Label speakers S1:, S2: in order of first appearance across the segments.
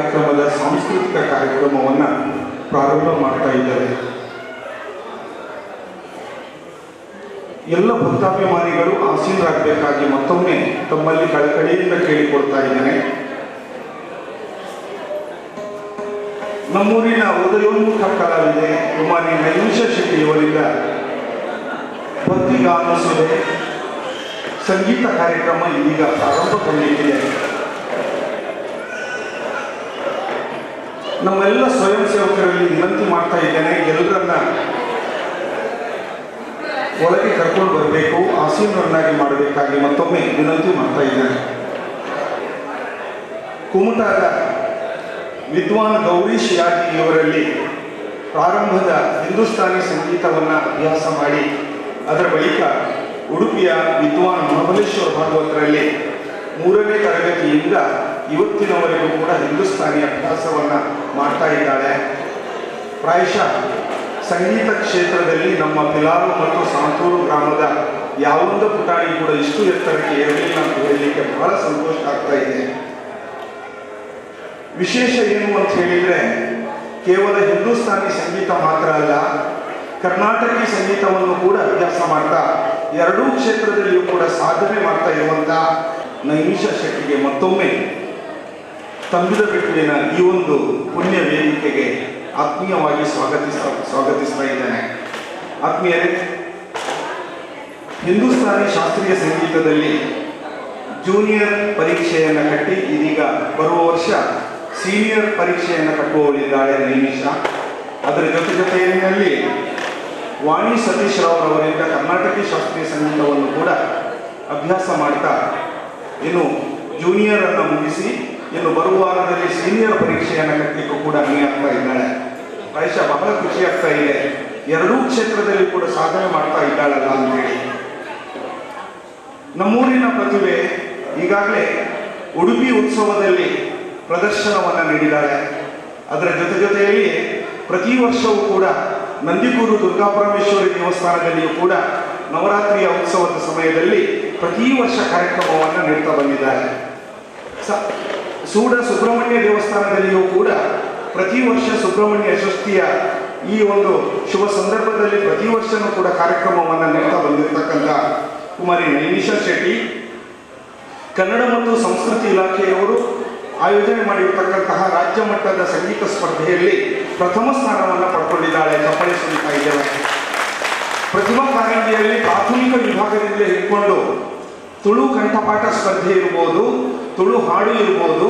S1: ಕಾರ್ಯಕ್ರಮದ ಸಾಂಸ್ಕೃತಿಕ ಕಾರ್ಯಕ್ರಮವನ್ನು ಪ್ರಾರಂಭ ಮಾಡ್ತಾ ಇದ್ದಾರೆ. ಎಲ್ಲ ಭಕ್ತಾಭಿಮಾನಿಗಳು ಆಸೀನರಾಗಬೇಕಾಗಿ ಮತ್ತೊಮ್ಮೆ ತಮ್ಮಲ್ಲಿ ಕಳಕಳಿಯಿಂದ ಕೇಳಿಕೊಳ್ತಾ ಇದ್ದೇನೆ. ನಮ್ಮೂರಿನ ಉದಯೋನ್ಮುಖ ಕಲಾವಿದೆ ಕುಮಾರಿ ನೈಮಿಷ ಶೆಟ್ಟಿಯವರಿಂದ ಭಕ್ತಿ ಗಾನಿಸುವ ಸಂಗೀತ ಕಾರ್ಯಕ್ರಮ ಇದೀಗ ಪ್ರಾರಂಭಗೊಂಡಿದೆ ನಮ್ಮೆಲ್ಲ ಸ್ವಯಂ ಸೇವಕರಲ್ಲಿ ವಿನಂತಿ ಮಾಡ್ತಾ ಇದ್ದೇನೆ, ಎಲ್ಲರನ್ನ ಒಳಗೆ ಕರ್ಕೊಂಡು ಬರಬೇಕು ಆಸೀನರನ್ನಾಗಿ ಮಾಡಬೇಕಾಗಿ ಮತ್ತೊಮ್ಮೆ ವಿನಂತಿ ಮಾಡ್ತಾ ಇದ್ದೇನೆ. ಕುಮಟಾದ ವಿದ್ವಾನ್ ಗೌರೀಶ್ ಯಾಗಿ ಇವರಲ್ಲಿ ಪ್ರಾರಂಭದ ಹಿಂದೂಸ್ತಾನಿ ಸಂಗೀತವನ್ನು ಅಭ್ಯಾಸ ಮಾಡಿ, ಅದರ ಬಳಿಕ ಉಡುಪಿಯ ವಿದ್ವಾನ್ ಮಹಾಬಲೇಶ್ವರ ಭಾಗವತರಲ್ಲಿ ಮೂರನೇ ತರಗತಿಯಿಂದ ಇವತ್ತಿನವರೆಗೂ ಕೂಡ ಹಿಂದೂಸ್ತಾನಿ ಅಭ್ಯಾಸವನ್ನು ಮಾಡ್ತಾ ಇದ್ದಾಳೆ. ಪ್ರಾಯಶಃ ಸಂಗೀತ ಕ್ಷೇತ್ರದಲ್ಲಿ ನಮ್ಮ ಪಿಲಾರು ಮತ್ತು ಸಾಂತೂರು ಗ್ರಾಮದ ಯಾವೊಂದು ಪುಟಾಣಿ ಕೂಡ ಇಷ್ಟು ಎತ್ತರಕ್ಕೆ ಏರಲಿಲ್ಲ ಅಂತ ಹೇಳಲಿಕ್ಕೆ ಬಹಳ ಸಂತೋಷ ಆಗ್ತಾ ಇದೆ. ವಿಶೇಷ ಏನು ಅಂತ ಹೇಳಿದ್ರೆ, ಕೇವಲ ಹಿಂದೂಸ್ತಾನಿ ಸಂಗೀತ ಮಾತ್ರ ಅಲ್ಲ, ಕರ್ನಾಟಕಿ ಸಂಗೀತವನ್ನು ಕೂಡ ಅಭ್ಯಾಸ ಮಾಡ್ತಾ, ಎರಡೂ ಕ್ಷೇತ್ರದಲ್ಲಿಯೂ ಕೂಡ ಸಾಧನೆ ಮಾಡ್ತಾ ಇರುವಂತಹ ನೈಮಿಷ ಶೆಟ್ಟಿಗೆ ಮತ್ತೊಮ್ಮೆ ತಂಬಿದ ಬಿಟ್ಟಿನ ಈ ಒಂದು ಪುಣ್ಯ ವೇದಿಕೆಗೆ ಆತ್ಮೀಯವಾಗಿ ಸ್ವಾಗತಿಸ ಸ್ವಾಗತಿಸ್ತಾ ಇದ್ದೇನೆ. ಆತ್ಮೀಯರೇ, ಹಿಂದೂಸ್ತಾನಿ ಶಾಸ್ತ್ರೀಯ ಸಂಗೀತದಲ್ಲಿ ಜೂನಿಯರ್ ಪರೀಕ್ಷೆಯನ್ನು ಕಟ್ಟಿ ಇದೀಗ ಬರುವ ವರ್ಷ ಸೀನಿಯರ್ ಪರೀಕ್ಷೆಯನ್ನು ಕಟ್ಟುವವಳಿದ್ದಾಳೆ ನೈಮಿಷ. ಅದರ ಜೊತೆ ಜೊತೆಯಲ್ಲಿ ವಾಣಿ ಸತೀಶ್ ರಾವ್ ಅವರಿಂದ ಕರ್ನಾಟಕ ಶಾಸ್ತ್ರೀಯ ಸಂಗೀತವನ್ನು ಕೂಡ ಅಭ್ಯಾಸ ಮಾಡ್ತಾ, ಇನ್ನು ಜೂನಿಯರ್ ಅನ್ನು ಮುಗಿಸಿ ಇನ್ನು ಬರುವ ವಾರದಲ್ಲಿ ಸೀನಿಯರ್ ಪರೀಕ್ಷೆಯನ್ನು ಕಟ್ಟಲಿಕ್ಕೂ ಕೂಡ ಆಗ್ತಾ ಇದ್ದಾಳೆ. ಪ್ರಾಯಶಃ ಬಹಳ ಖುಷಿ ಆಗ್ತಾ ಇದೆ. ಎರಡೂ ಕ್ಷೇತ್ರದಲ್ಲಿ ಕೂಡ ಸಾಧನೆ ಮಾಡ್ತಾ ಇದ್ದಾಳಲ್ಲ ಅಂತೇಳಿ ನಮ್ಮೂರಿನ ಪ್ರತಿಭೆ ಈಗಾಗಲೇ ಉಡುಪಿ ಉತ್ಸವದಲ್ಲಿ ಪ್ರದರ್ಶನವನ್ನು ನೀಡಿದ್ದಾಳೆ ಅದರ ಜೊತೆ ಜೊತೆಯಲ್ಲಿ ಪ್ರತಿ ವರ್ಷವೂ ಕೂಡ ನಂದಿಗೂರು ದುರ್ಗಾಪರಮೇಶ್ವರಿ ದೇವಸ್ಥಾನದಲ್ಲಿಯೂ ಕೂಡ ನವರಾತ್ರಿಯ ಉತ್ಸವದ ಸಮಯದಲ್ಲಿ ಪ್ರತಿ ವರ್ಷ ಕಾರ್ಯಕ್ರಮವನ್ನು ನೀಡ್ತಾ ಬಂದಿದ್ದಾರೆ. ಸೂಡ ಸುಬ್ರಹ್ಮಣ್ಯ ದೇವಸ್ಥಾನದಲ್ಲಿಯೂ ಕೂಡ ಪ್ರತಿ ವರ್ಷ ಸುಬ್ರಹ್ಮಣ್ಯ ಷಷ್ಠಿಯ ಈ ಒಂದು ಶುಭ ಸಂದರ್ಭದಲ್ಲಿ ಪ್ರತಿ ವರ್ಷನೂ ಕೂಡ ಕಾರ್ಯಕ್ರಮವನ್ನು ನೀಡ್ತಾ ಬಂದಿರತಕ್ಕಂಥ ಕುಮಾರಿ ನೈಮಿಷಾ ಶೆಟ್ಟಿ, ಕನ್ನಡ ಮತ್ತು ಸಂಸ್ಕೃತಿ ಇಲಾಖೆಯವರು ಆಯೋಜನೆ ಮಾಡಿರ್ತಕ್ಕಂತಹ ರಾಜ್ಯ ಮಟ್ಟದ ಸಂಗೀತ ಸ್ಪರ್ಧೆಯಲ್ಲಿ ಪ್ರಥಮ ಸ್ಥಾನವನ್ನು ಪಡ್ಕೊಂಡಿದ್ದಾಳೆ ಕಪ್ಪಳೆ ಸುನೀತಾ ಇದ್ದೇವೆ ಪ್ರತಿಭಾ ಕಾರಂಜಿಯಲ್ಲಿ ಪ್ರಾಥಮಿಕ ವಿಭಾಗದಿಂದ ಹಿಡ್ಕೊಂಡು ತುಳು ಕಂಠಪಾಠ ಸ್ಪರ್ಧೆ ಇರ್ಬೋದು. ತುಳು ಹಾಡು ಇರ್ಬೋದು,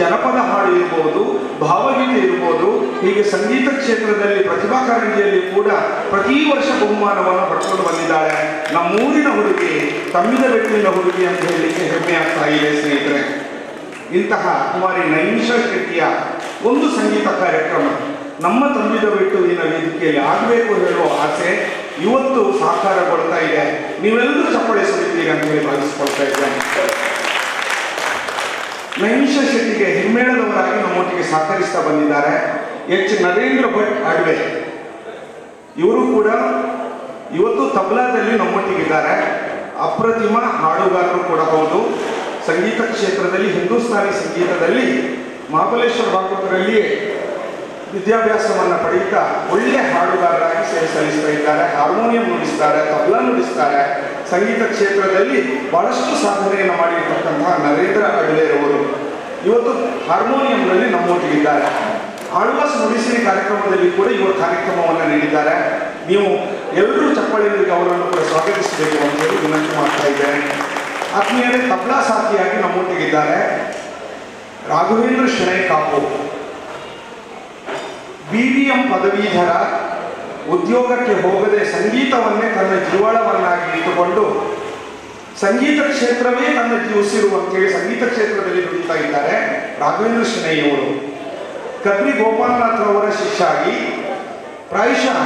S1: ಜನಪದ ಹಾಡು ಇರ್ಬೋದು, ಭಾವಗೀತೆ ಇರ್ಬೋದು, ಹೀಗೆ ಸಂಗೀತ ಕ್ಷೇತ್ರದಲ್ಲಿ ಪ್ರತಿಭಾ ಕಾರಂಜಿಯಲ್ಲಿ ಕೂಡ ಪ್ರತಿ ವರ್ಷ ಬಹುಮಾನವನ್ನು ಪಡ್ಕೊಂಡು ಬಂದಿದ್ದಾಳೆ ನಮ್ಮೂರಿನ ಹುಡುಗಿ, ತಮ್ಮಿದ ಬೆಟ್ಟಿನ ಹುಡುಗಿ ಅಂತ ಹೇಳಲಿಕ್ಕೆ ಹೆಮ್ಮೆ ಆಗ್ತಾ ಇದೆ ಸ್ನೇಹಿತರೆ. ಇಂತಹ ಕುಮಾರಿ ನೈಮಿಷ ಶೆಟ್ಟಿಯ ಒಂದು ಸಂಗೀತ ಕಾರ್ಯಕ್ರಮ ನಮ್ಮ ತಂಬಿದ ಬೆಟ್ಟುವಿನ ವೇದಿಕೆಯಲ್ಲಿ ಆಗಬೇಕು ಹೇಳುವ ಆಸೆ ಇವತ್ತು ಸಾಕಾರಗೊಳ್ತಾ ಇದೆ. ನೀವೆಲ್ಲರೂ ಚಪ್ಪಳೆ ಸುರಿತೀರಿ ಅಂತ ಹೇಳಿ ಭಾವಿಸ್ಕೊಳ್ತಾ ಇದ್ದೇನೆ. ನೈಮಿಷ ಶೆಟ್ಟಿಗೆ ಹಿಮ್ಮೇಳದವರಾಗಿ ನಮ್ಮೊಟ್ಟಿಗೆ ಸಹಕರಿಸ್ತಾ ಬಂದಿದ್ದಾರೆ. ಎಚ್. ನರೇಂದ್ರ ಭಟ್ ಅಡ್ವೆ. ಇವರು ಕೂಡ ಇವತ್ತು ತಬ್ಲಾದಲ್ಲಿ ನಮ್ಮೊಟ್ಟಿಗಿದ್ದಾರೆ. ಅಪ್ರತಿಮ ಹಾಡುಗಾರರು ಕೂಡ ಹೌದು. ಸಂಗೀತ ಕ್ಷೇತ್ರದಲ್ಲಿ ಹಿಂದೂಸ್ತಾನಿ ಸಂಗೀತದಲ್ಲಿ ಮಹಾಬಲೇಶ್ವರ ಭಾಗವತರಲ್ಲಿ ವಿದ್ಯಾಭ್ಯಾಸವನ್ನು ಪಡೆಯುತ್ತಾ ಒಳ್ಳೆ ಹಾಡುಗಾರರಾಗಿ ಸೇವೆ ಸಲ್ಲಿಸ್ತಾ ಇದ್ದಾರೆ, ಹಾರ್ಮೋನಿಯಂ ನುಡಿಸ್ತಾರೆ, ತಬಲಾ ನುಡಿಸ್ತಾರೆ. ಸಂಗೀತ ಕ್ಷೇತ್ರದಲ್ಲಿ ಬಹಳಷ್ಟು ಸಾಧನೆಯನ್ನು ಮಾಡಿರ್ತಕ್ಕಂತಹ ನರೇಂದ್ರ ಅಡಲೇರವರು ಇವತ್ತು ಹಾರ್ಮೋನಿಯಂನಲ್ಲಿ ನಮ್ಮೊಟ್ಟಿಗಿದ್ದಾರೆ. ಆಳ್ವಾಸ್ ನುಡಿಸಿರಿ ಕಾರ್ಯಕ್ರಮದಲ್ಲಿ ಕೂಡ ಇವರು ಕಾರ್ಯಕ್ರಮವನ್ನು ನೀಡಿದ್ದಾರೆ. ನೀವು ಎಲ್ಲರೂ ಚಪ್ಪಳಿಯಲ್ಲಿ ಅವರನ್ನು ಕೂಡ ಸ್ವಾಗತಿಸಬೇಕು ಅಂತ ಹೇಳಿ ವಿನಂತಿ ಮಾಡ್ತಾ ಇದ್ದೇನೆ. ಆತ್ಮೀಯರೇ, ತಬಲಾ ಸಾಥಿಯಾಗಿ ನಮ್ಮೊಟ್ಟಿಗಿದ್ದಾರೆ. Raghavendra Shenoy Kapu. B V M ಪದವೀಧರ ಉದ್ಯೋಗಕ್ಕೆ ಹೋಗದೆ ಸಂಗೀತವನ್ನೇ ತನ್ನ ಜೀವಳವನ್ನಾಗಿ ಇಟ್ಟುಕೊಂಡು ಸಂಗೀತ ಕ್ಷೇತ್ರವೇ ತನ್ನ ಜೀವಿಸಿರುವಂತೆಯೇ ಸಂಗೀತ ಕ್ಷೇತ್ರದಲ್ಲಿ ದುಡಿತಾ ಇದ್ದಾರೆ ರಾಘವೇಂದ್ರ ಶೆಣೈಯವರು. ಕಬ್ರಿ ಗೋಪಾಲನಾಥ್ ಅವರ ಶಿಷ್ಯಾಗಿ ಪ್ರಾಯಶಃ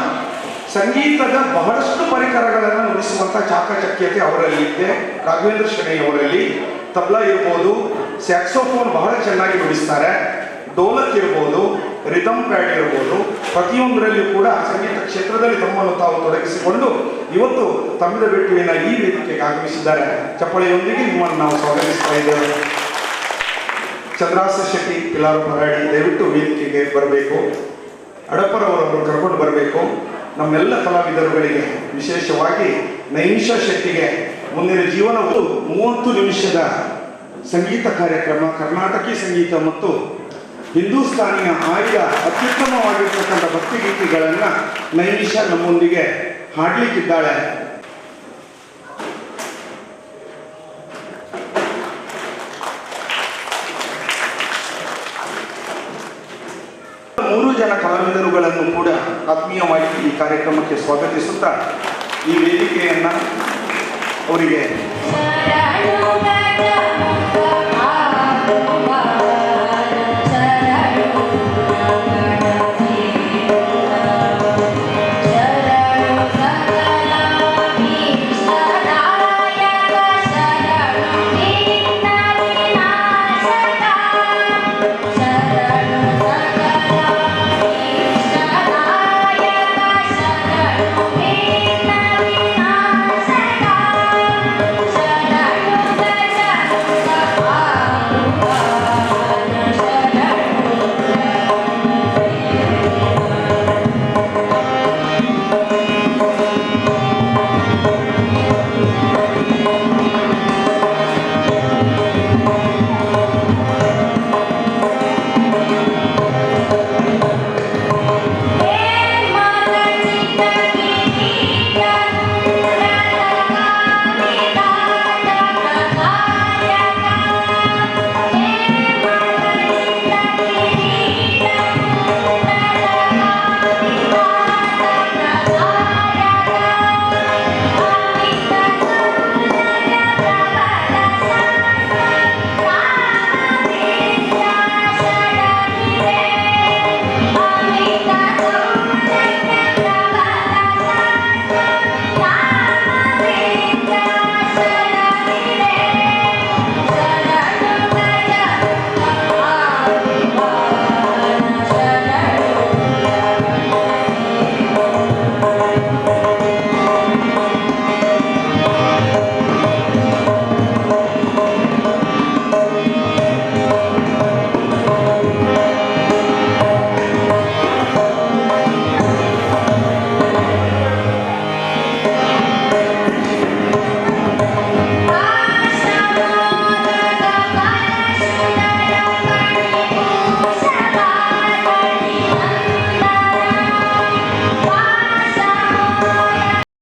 S1: ಸಂಗೀತದ ಬಹಳಷ್ಟು ಪರಿಕರಗಳನ್ನು ನುಡಿಸುವಂಥ ಚಾಕಚಕ್ಯತೆ ಅವರಲ್ಲಿದೆ ರಾಘವೇಂದ್ರ ಶೆಣೈ ಅವರಲ್ಲಿ ತಬ್ಲಾ ಇರ್ಬೋದು, ಸ್ಯಾಕ್ಸೋಫೋನ್ ಬಹಳ ಚೆನ್ನಾಗಿ ನುಡಿಸ್ತಾರೆ, ಡೋಲಕ್ ಇರ್ಬೋದು ರಿದಮ್ ಪ್ಯಾಡ್ ಇರ್ಬೋದು, ಪ್ರತಿಯೊಂದರಲ್ಲಿ ಕೂಡ ಸಂಗೀತ ಕ್ಷೇತ್ರದಲ್ಲಿ ತಮ್ಮನ್ನು ತಾವು ತೊಡಗಿಸಿಕೊಂಡು ಇವತ್ತು ತಮಿಳು ಬೆಟ್ಟುವಿನ ಈ ವೇದಿಕೆಗೆ ಆಗಮಿಸಿದ್ದಾರೆ. ಚಪ್ಪಳೆಯೊಂದಿಗೆ ನಿಮ್ಮನ್ನು ನಾವು ಸ್ವಾಗತಿಸ್ತಾ ಇದ್ದೇವೆ. ಚಂದ್ರಾಸ ಶೆಟ್ಟಿ, ಪಿಲಾರು ಪರಾಡಿ, ದಯವಿಟ್ಟು ವೇದಿಕೆಗೆ ಬರಬೇಕು. ಅಡಪರವರನ್ನು ಕರ್ಕೊಂಡು ಬರಬೇಕು. ನಮ್ಮೆಲ್ಲ ಕಲಾವಿದರುಗಳಿಗೆ, ವಿಶೇಷವಾಗಿ ನೈಮಿಷ ಶೆಟ್ಟಿಗೆ, ಮುಂದಿನ ಜೀವನವು ಮೂವತ್ತು ನಿಮಿಷದ ಸಂಗೀತ ಕಾರ್ಯಕ್ರಮ ಕರ್ನಾಟಕಿ ಸಂಗೀತ ಮತ್ತು ಹಿಂದೂಸ್ತಾನಿಯ ಆಯ್ದ ಅತ್ಯುತ್ತಮವಾಗಿರ್ತಕ್ಕಂಥ ಭಕ್ತಿಗೀತೆಗಳನ್ನು ನೈಮಿಷ ನಮ್ಮೊಂದಿಗೆ ಹಾಡಲಿಕ್ಕಿದ್ದಾಳೆ. ಮೂರು ಜನ ಕಲಾವಿದರುಗಳನ್ನು ಕೂಡ ಆತ್ಮೀಯವಾಗಿ ಈ ಕಾರ್ಯಕ್ರಮಕ್ಕೆ ಸ್ವಾಗತಿಸುತ್ತಾ ಈ ವೇದಿಕೆಯನ್ನ ಅವರಿಗೆ